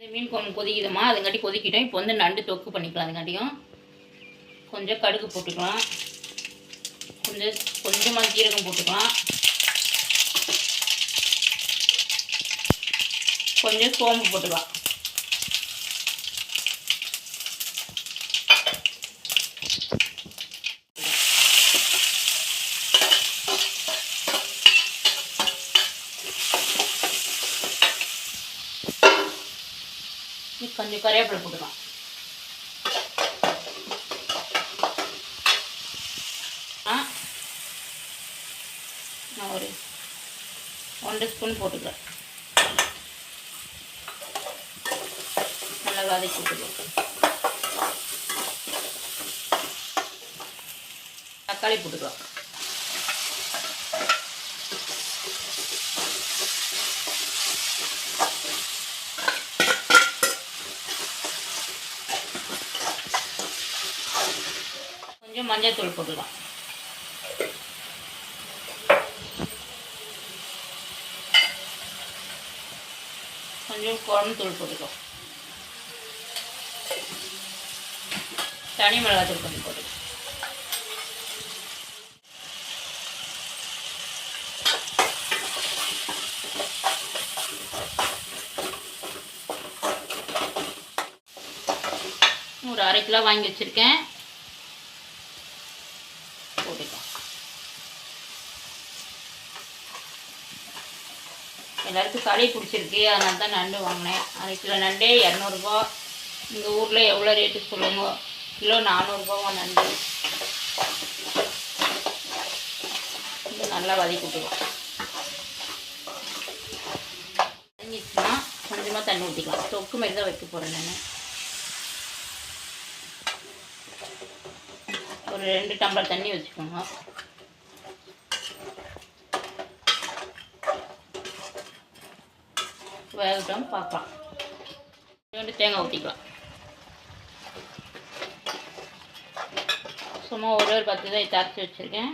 இந்த மீன் குழம்பு கொதிக்குதுமா? அதுங்காட்டி கொதிக்கிட்டோம். இப்போ வந்து நண்டு தொக்கு பண்ணிக்கலாம் அதுங்காட்டியும். கொஞ்சம் கடுகு போட்டுக்கலாம். கொஞ்சம் கொஞ்சமாக ஜீரகம் போட்டுக்கலாம். கொஞ்சம் சோம்பு போட்டுக்கலாம். கொஞ்சம் கறிவேப்பிலை போட்டுக்கலாம். ஆ. நான் ஒரு ஒன்றரை ஸ்பூன் போட்டுக்கிறேன். நல்லா வதக்கி விட்டுக்கலாம் தக்காளி போட்டுக்கலாம். கொஞ்சம் மஞ்சள் தூள் போட்டுக்கலாம் கொஞ்சம் குழம்பு தூள் போட்டுக்கலாம். தனி மிளகாத்தூள் கொஞ்சம் போட்டுக்கலாம். ஒரு அரை கிலோ வாங்கி வச்சுருக்கேன் போட்டுக்கலாம் எல்லாருக்கும் சளி பிடிச்சிருக்கு அதனால தான் நண்டு வாங்கினேன். அரை கிலோ நண்டே இரநூறுபா. எங்கள் ஊரில் எவ்வளோ ரேட்டு சொல்லுங்க? கிலோ நானூறுபாவா நண்டு. இது நல்லா வதக்கி விட்டுக்கலாம் வதங்கிச்சுன்னா கொஞ்சமாக தண்ணி ஊற்றிக்கலாம் தொக்கு மாரி தான் வைக்க போகிறேன் நான். ஒரு ரெண்டு டம்ளர் தண்ணி வச்சுக்கோங்க. வேகட்டும் பார்க்கலாம். ரெண்டு தேங்காய் ஊற்றிக்கலாம் சும்மா ஒரு ஒரு பத்து தான் தரைச்சி வச்சுருக்கேன்.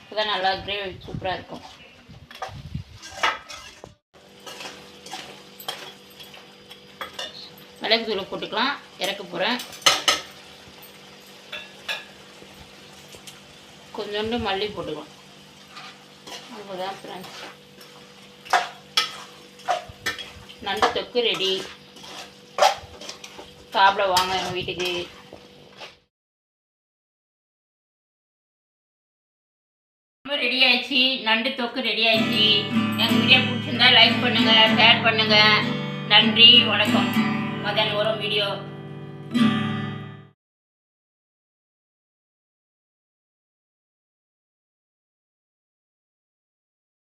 இப்போதான் நல்லா கிரேவி சூப்பராக இருக்கும். மிளகு தூள் போட்டுக்கலாம். இறக்க போகிறேன் கொஞ்சோண்டு மல்லி போட்டுக்கலாம். அவ்வளோதான் ஃப்ரெண்ட்ஸ் நண்டு தொக்கு ரெடி சாப்பிட வாங்க எங்கள் வீட்டுக்கு. ரெடி ஆயிடுச்சு. நண்டு தொக்கு ரெடி ஆயிடுச்சு. எங்கள் வீடியோ பிடிச்சிருந்தா லைக் பண்ணுங்கள் ஷேர் பண்ணுங்கள் நன்றி வணக்கம். மதியானம் ஒரு வீடியோ